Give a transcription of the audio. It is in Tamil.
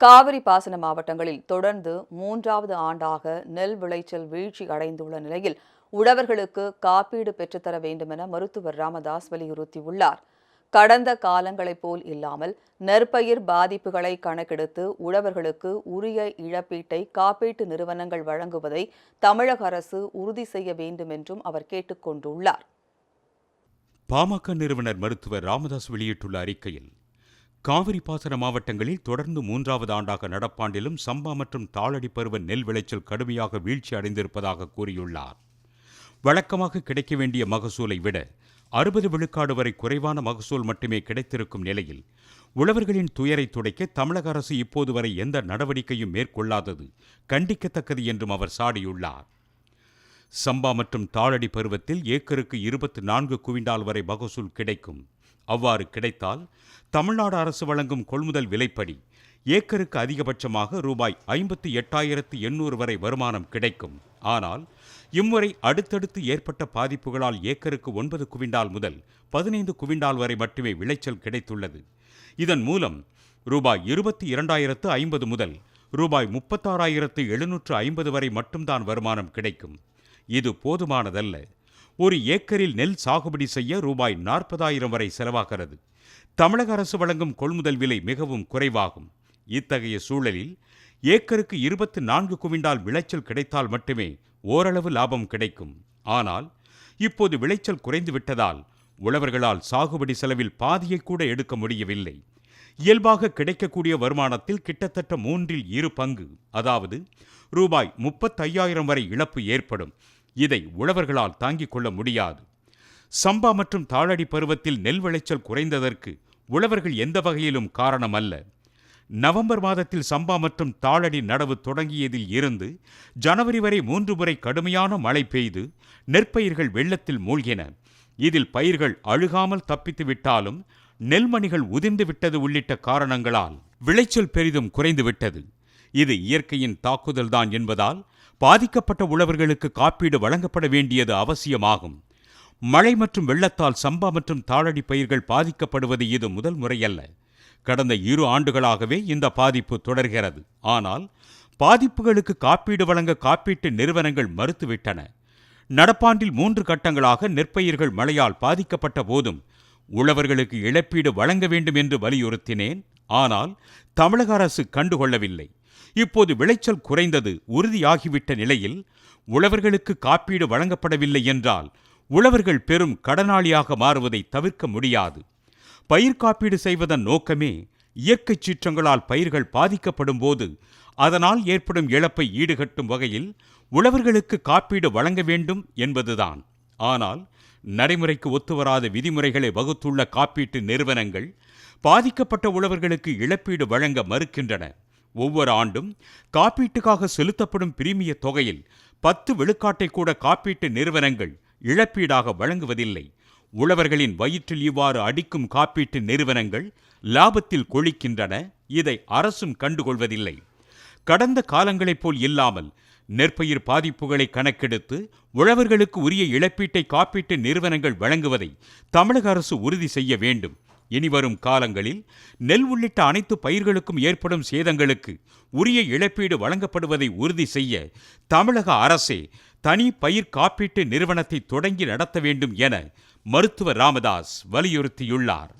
காவிரி பாசன மாவட்டங்களில் தொடர்ந்து மூன்றாவது ஆண்டாக நெல் விளைச்சல் வீழ்ச்சி அடைந்துள்ள நிலையில் உழவர்களுக்கு காப்பீடு பெற்றுத்தர வேண்டுமென மருத்துவர் ராமதாஸ் வலியுறுத்தியுள்ளார். கடந்த காலங்களைப் போல் இல்லாமல் நெற்பயிர் பாதிப்புகளை கணக்கெடுத்து உழவர்களுக்கு உரிய இழப்பீட்டை காப்பீட்டு நிறுவனங்கள் வழங்குவதை தமிழக அரசு உறுதி செய்ய வேண்டும் என்றும் அவர் கேட்டுக்கொண்டுள்ளார் பாமக நிறுவனர் மருத்துவர் ராமதாஸ் வெளியிட்டுள்ள அறிக்கையில் காவிரி பாசன மாவட்டங்களில் தொடர்ந்து மூன்றாவது ஆண்டாக நடப்பாண்டிலும் சம்பா மற்றும் தாளடி பருவ நெல் விளைச்சல் கடுமையாக வீழ்ச்சி அடைந்திருப்பதாக கூறியுள்ளார். வழக்கமாக கிடைக்க வேண்டிய மகசூலை விட அறுபது விழுக்காடு வரை குறைவான மகசூல் மட்டுமே கிடைத்திருக்கும் நிலையில் உழவர்களின் துயரை துடைக்க தமிழக அரசு இப்போது வரை எந்த நடவடிக்கையும் மேற்கொள்ளாதது கண்டிக்கத்தக்கது என்றும் அவர் சாடியுள்ளார். சம்பா மற்றும் தாளடி பருவத்தில் ஏக்கருக்கு இருபத்தி நான்கு குவிண்டால் வரை மகசூல் கிடைக்கும். அவ்வாறு கிடைத்தால் தமிழ்நாடு அரசு வழங்கும் கொள்முதல் விலைப்படி ஏக்கருக்கு அதிகபட்சமாக ரூபாய் ஐம்பத்தி எட்டாயிரத்து எண்ணூறு வரை வருமானம் கிடைக்கும். ஆனால் இம்முறை அடுத்தடுத்து ஏற்பட்ட பாதிப்புகளால் ஏக்கருக்கு ஒன்பது குவிண்டால் முதல் பதினைந்து குவிண்டால் வரை மட்டுமே விளைச்சல் கிடைத்துள்ளது. இதன் மூலம் ரூபாய் இருபத்தி இரண்டாயிரத்து ஐம்பது முதல் ரூபாய் முப்பத்தாறாயிரத்து எழுநூற்று ஐம்பது வரை மட்டும்தான் வருமானம் கிடைக்கும். இது போதுமானதல்ல. ஒரு ஏக்கரில் நெல் சாகுபடி செய்ய ரூபாய் நாற்பதாயிரம் வரை செலவாகிறது. தமிழக அரசு வழங்கும் கொள்முதல் விலை மிகவும் குறைவாகும். இத்தகைய சூழலில் ஏக்கருக்கு இருபத்தி நான்கு குவிண்டால் விளைச்சல் கிடைத்தால் மட்டுமே ஓரளவு லாபம் கிடைக்கும். ஆனால் இப்போது விளைச்சல் குறைந்துவிட்டதால் உழவர்களால் சாகுபடி செலவில் பாதியை கூட எடுக்க முடியவில்லை. இயல்பாக கிடைக்கக்கூடிய வருமானத்தில் கிட்டத்தட்ட மூன்றில் இரு பங்கு அதாவது ரூபாய் முப்பத்தையாயிரம் வரை இழப்பு ஏற்படும். இதை உழவர்களால் தாங்கிக் கொள்ள முடியாது. சம்பா மற்றும் தாழடி பருவத்தில் நெல் விளைச்சல் குறைந்ததற்கு உழவர்கள் எந்த வகையிலும் காரணம் அல்ல நவம்பர் மாதத்தில் சம்பா மற்றும் தாளடி நடவு தொடங்கியதில் இருந்து ஜனவரி வரை மூன்று முறை கடுமையான மழை பெய்து நெற்பயிர்கள் வெள்ளத்தில் மூழ்கின. இதில் பயிர்கள் அழுகாமல் தப்பித்து விட்டாலும் நெல்மணிகள் உதிர்ந்து விட்டது உள்ளிட்ட காரணங்களால் விளைச்சல் பெரிதும் குறைந்துவிட்டது இது இயற்கையின் தாக்குதல்தான் என்பதால் பாதிக்கப்பட்ட உழவர்களுக்கு காப்பீடு வழங்கப்பட வேண்டியது அவசியமாகும். மழை மற்றும் வெள்ளத்தால் சம்பா மற்றும் தாளடி பயிர்கள் பாதிக்கப்படுவது இது முதல் முறையல்ல. கடந்த இரு ஆண்டுகளாகவே இந்த பாதிப்பு தொடர்கிறது. ஆனால் பாதிப்புகளுக்கு காப்பீடு வழங்க காப்பீட்டு நிறுவனங்கள் மறுத்துவிட்டன. நடப்பாண்டில் மூன்று கட்டங்களாக நெற்பயிர்கள் மழையால் பாதிக்கப்பட்ட போதும் உழவர்களுக்கு இழப்பீடு வழங்க வேண்டும் என்று வலியுறுத்தினேன். ஆனால் தமிழக அரசு கண்டுகொள்ளவில்லை. இப்போது விளைச்சல் குறைந்தது உறுதியாகிவிட்ட நிலையில் உழவர்களுக்கு காப்பீடு வழங்கப்படவில்லை என்றால் உழவர்கள் பெரும் கடனாளியாக மாறுவதை தவிர்க்க முடியாது. பயிர் காப்பீடு செய்வதன் நோக்கமே இயற்கை சீற்றங்களால் பயிர்கள் பாதிக்கப்படும் போது அதனால் ஏற்படும் இழப்பை ஈடுகட்டும் வகையில் உழவர்களுக்கு காப்பீடு வழங்க வேண்டும் என்பதுதான். ஆனால் நடைமுறைக்கு ஒத்துவராத விதிமுறைகளை வகுத்துள்ள காப்பீட்டு நிறுவனங்கள் பாதிக்கப்பட்ட உழவர்களுக்கு இழப்பீடு வழங்க மறுக்கின்றன. ஒவ்வொரு ஆண்டும் காப்பீட்டுக்காக செலுத்தப்படும் பிரீமிய தொகையில் பத்து விழுக்காட்டை கூட காப்பீட்டு நிறுவனங்கள் இழப்பீடாக வழங்குவதில்லை. உழவர்களின் வயிற்றில் இவ்வாறு அடிக்கும் காப்பீட்டு நிறுவனங்கள் லாபத்தில் கொழிக்கின்றன. இதை அரசும் கண்டுகொள்வதில்லை. கடந்த காலங்களைப் போல் இல்லாமல் நெற்பயிர் பாதிப்புகளை கணக்கெடுத்து உழவர்களுக்கு உரிய இழப்பீட்டை காப்பீட்டு நிறுவனங்கள் வழங்குவதை தமிழக அரசு உறுதி செய்ய வேண்டும். இனிவரும் காலங்களில் நெல் உள்ளிட்ட அனைத்து பயிர்களுக்கும் ஏற்படும் சேதங்களுக்கு உரிய இழப்பீடு வழங்கப்படுவதை உறுதி செய்ய தமிழக அரசே தனி பயிர் காப்பீட்டு நிறுவனத்தை தொடங்கி நடத்த வேண்டும் என மருத்துவர் ராமதாஸ் வலியுறுத்தியுள்ளார்.